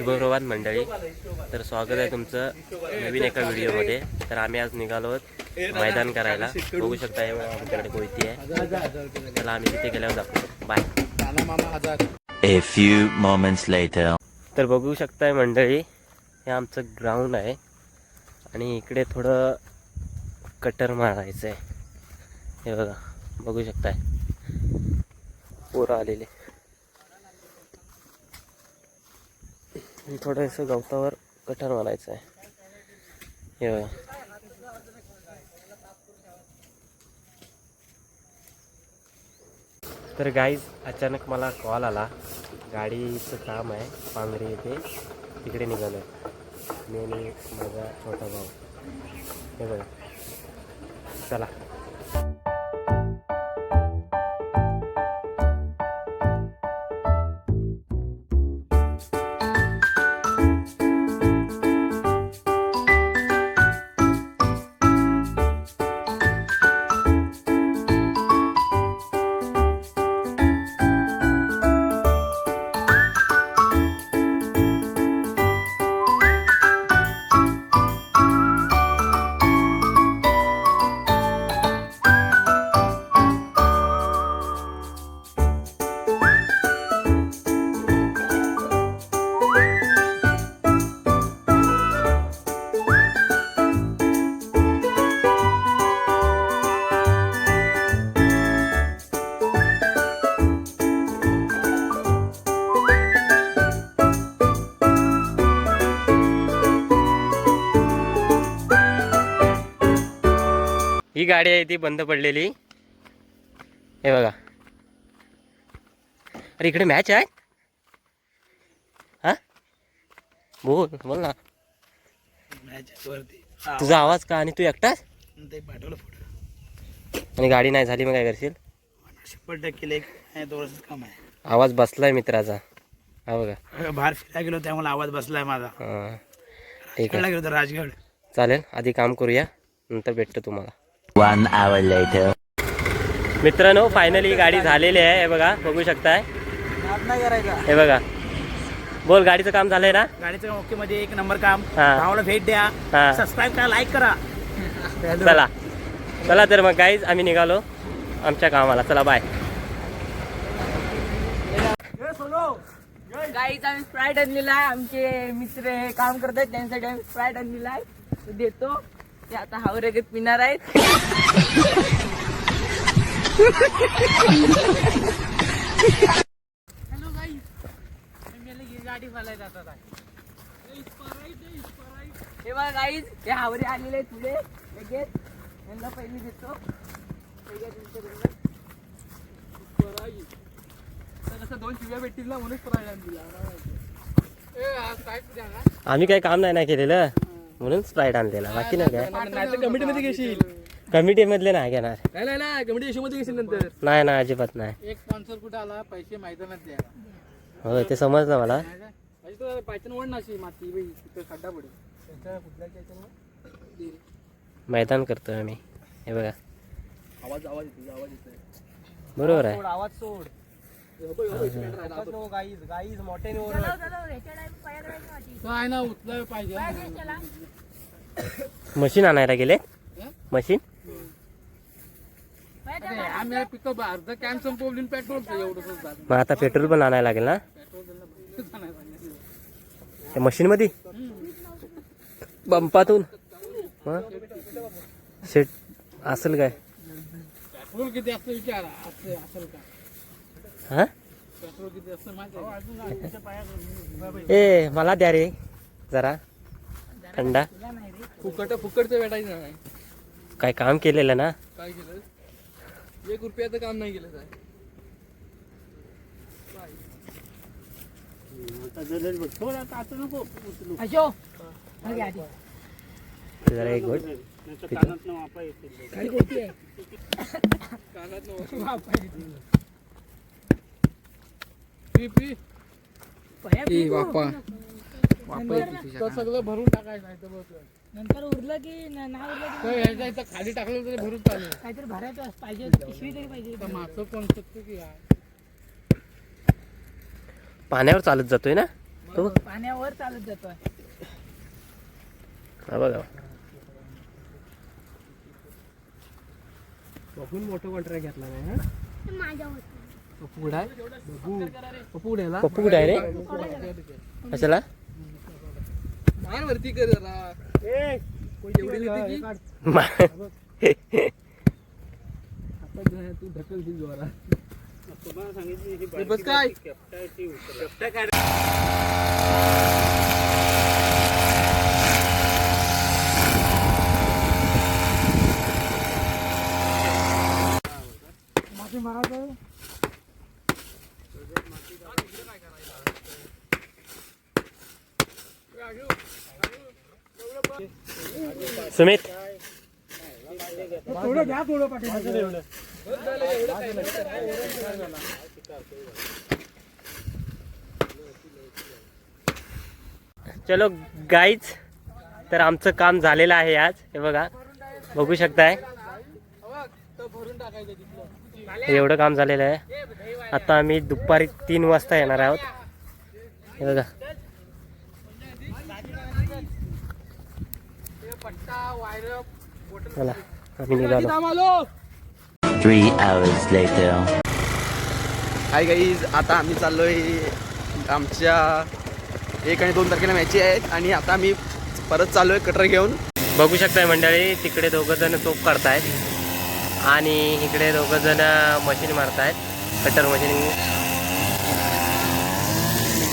शुभप्रभात मंडळी. तर स्वागत आहे तुमचं नवीन एका व्हिडिओमध्ये. तर आम्ही आज निघालो आहोत मैदान करायला. बघू शकता आमच्याकडे कोयती आहे. त्याला आम्ही तिथे गेल्यावर दाखवतो bye A few moments later. तर बघू शकताय मंडळी हे आमचं ग्राउंड आहे. आणि इकडे थोडं कटर मारायचं आहे हे बघा बघू शकताय. पोरं आलेले. आणि थोडंसं गवतावर कटर मारायचं आहे. हे बघा. तर गाईज अचानक मला कॉल आला. गाडीचं काम आहे पांढरी येथे तिकडे निघालो मी आणि माझा छोटा भाऊ. हे बघा. चला. गाडी आहे ती बंद पडलेली. हे बघा. अरे इकडे मॅच आहे? हा? बोल बोल ना. वरती. तुझा आवाज का आणि तू एकटाच? ते पाठवलं पुढे. आणि गाडी नाही झाली मग काय करशील? शंभर टक्के काम आहे. आवाज बसलाय मित्राचा. हा बघा. बाहेर फिरायला गेलो त्यामुळे आवाज बसलाय माझा. हा. ठीक आहे. गेलो राजगड. चालेल आधी काम करूया नंतर भेटतो तुम्हाला. One hour later. मित्रांनो फायनली गाडी झालेली आहे. हे बघा बघू शकताय. नाही करायचा हे बघा. बोल गाडीचं काम झालंय ना? गाडीचं ओके मध्ये एक नंबर काम. हा. भावाला भेट द्या. हा. सबस्क्राईब करा लाईक करा. चला. चला तर मग गाईज आम्ही निघालो आमच्या कामाला. चला बाय गाईच आम्ही स्प्राईट आणलेला आहे. आमचे मित्र हे काम करतात त्यांच्यासाठी आम्ही स्प्राईट आणलेला आहे. तो देतो. ते आता हावरेगत पिणार आहेत. हॅलो गाई गाडी फालायला जातात हे बघा गाईज हे हावरे आलेले आहेत पुढे. लगेच यांना पहिली देतो. कसं दोन शिव्या भेटतील ना म्हणून स्प्राईट आणलेला आम्ही काही काम नाही ना केलेलं. म्हणून स्प्राईट आणलेला. बाकी नाही काय. कमिटी मध्ये घेशील. कमिटी मधले नाही घेणार. नाही नाही नाही कमिटी इशू मध्ये घेशील नंतर. नाही ना अजिबात नाही. एक स्पॉन्सर कुठे आला? पैसे मैदानात हो ते समजलं मला. पायथन ओढ नाशी माती बाई तिथं खड्डा पडेल. त्याच्या कुठल्याच्या याच्यामुळे मैदान करतोय आम्ही. हे बघा. आवाज आवाज येतो आवाज बरोबर आहे. आवाज सोड. काय ना उचलाय पाहिजे मशीन आणायला गेले? मशीन? आम्ही पिकअप अर्ध कॅन संपवली पेट्रोल एवढं मग आता पेट्रोल पण आणायला लागेल ना? त्या मशीन मध्ये पंपातून? शेट असेल काय? पेट्रोल किती असतं विचार. असेल काय हा पेट्रोल किती असतं माहिती आहे ए मला द्या रे जरा. थंडा. फुकट फुकटचं भेटायचं नाही. काय काम केलेलं ना? काय केलं? एक रुपयाचं काम नाही केलं काय अशो. जरा एक गोट काय करते कानात पी पी. वापा. वापा सगळं भरून टाकायचं आहे तर बस नंतर उरलं की न- नाही उरलं की काय ह्याच्या इथं खाली टाकलं तरी भरून चालेल. काहीतरी भरायचं पाहिजे पिशवी तरी पाहिजे मागचं पण शकतो की यार पाण्यावर चालत जातोय ना? तो पाण्यावर चालत जातोय. हा बघा. बघून मोठं कॉन्ट्रॅक्ट घेतला नाही हा? पप्पू आहे. बघू आहे रे. कशाला? वरती कर जरा. एवढी लिहिते की? मा- आता तू ढकलशील जोरात. हे बस काय? सुमित? थोडं घ्या थोडं पाठी चलो गाईच तर आमचं काम झालेलं आहे आज. हे बघा बघू शकताय. भरून टाकायचं तिथलं एवढं काम झालेलं आहे. आता आम्ही दुपारी तीन वाजता येणार आहोत. हे बघा. चला आम्ही निघालो. हाय गाईज आता आम्ही चाललोय आमच्या एक आणि दोन तारखेला मॅची आहेत आणि आता आम्ही परत चाललोय कटर घेऊन. बघू शकताय मंडळी तिकडे दोघं जण तोप काढतायत आणि इकडे दोघं जण मशीन मारतायत कटर मशीन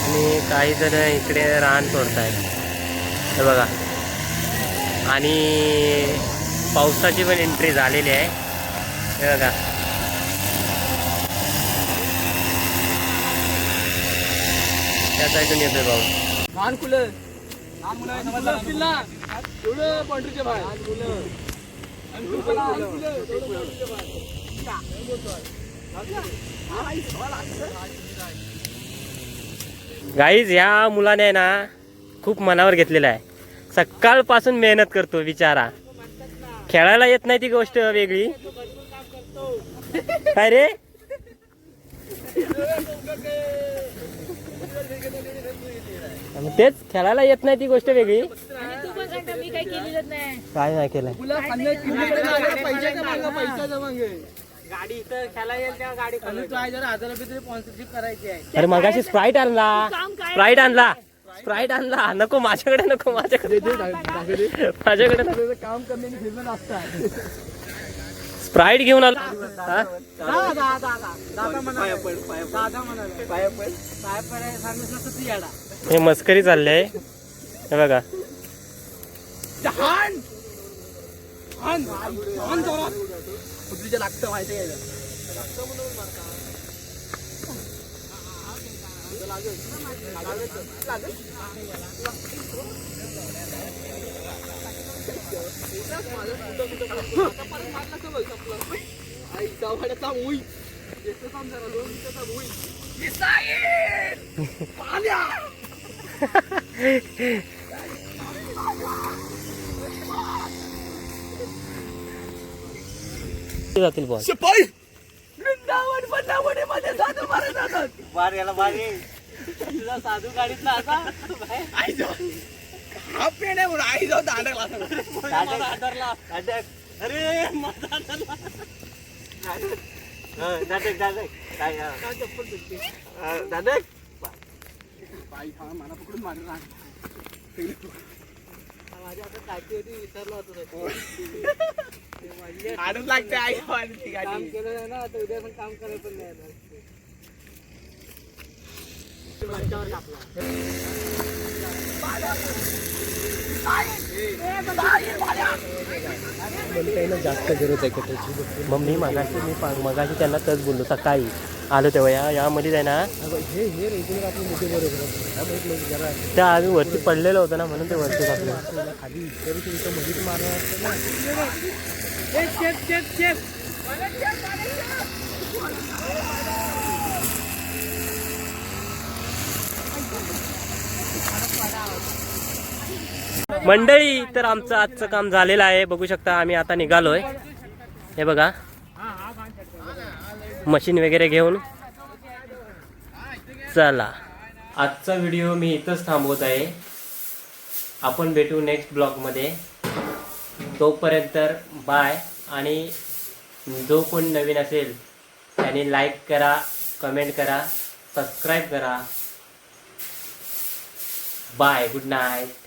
आणि काही जण इकडे रान तोडतायत. हे बघा. आणि पावसाची पण एंट्री झालेली आहे. हे बघा. त्या साईडून येतोय पाऊस लहान फुलं. लहान मुलं असतील ना एवढं बाहेर. लहान मुलं. गाईज ह्या मुलाने ना खूप मनावर घेतलेला आहे. सकाळपासून मेहनत करतो बिचारा खेळायला येत नाही ती गोष्ट वेगळी. काय रे? तेच खेळायला येत नाही ती गोष्ट वेगळी. काय नाही केलंय. फुलं खाल्ले की मुलं लागले, पैशाच्या मागं पैशाच्या मागे गाडी इथं खेळायला येईल त्या गाडी आणि तू आहे जरा हजार रुपये तरी स्पॉन्सरशिप करायची आहे. अरे मगाशी स्प्राईट आणला. काम काय स्प्राईट आणला. स्प्राईट आणला. नको माझ्याकडे नको माझ्याकडे. माझ्याकडे नको. काम असतात स्प्राईट घेऊन आलो. हा? हे मस्करी चालली आहे हे बघा. लागतं माहिती आहे का? आई जावाड्याचा मुई येतो थांब जरा दोन मिनिटाचा मुई जातील बॉल. शिपाई! वृंदावन बनावडे मध्ये साधू महाराज जातात. बार याला बारी तुझा साधू गाडीतला हा आहे म्हणून आई जाऊ दांडकला. अरे माझा आदरला. हं, दादक, दादक. काय, हं. चप्पल तुटते हं, दादक. बाई हा मला पकडून मारला माझ्या आता टाकी होती विसरलो होतो आडून लागते आई काम केलं ना आता उद्या पण काम करायला पण नाही कापला. जास्त गरज आहे कटाची मग मी मगाशी मी मगाशी त्यांना तच बोललो सकाळी आलो तेव्हा. या यामध्ये आहे ना हे हे त्या आम्ही वरती पडलेलो होतो ना म्हणून ते वरती टाकलं. खाली मारणार असतं ना शेफ शेफ शेफ मंडळी तर आमचं आजचं काम झालेलं आहे. बघू शकता आम्ही आता निघालोय. हे बघा. मशीन वगैरे घेऊन. चला. आजचा व्हिडिओ मी इथंच थांबवत आहे. आपण भेटू नेक्स्ट ब्लॉगमध्ये तोपर्यंत बाय आणि जो कोण नवीन असेल त्याने लाईक करा कमेंट करा सबस्क्राईब करा. Bye good night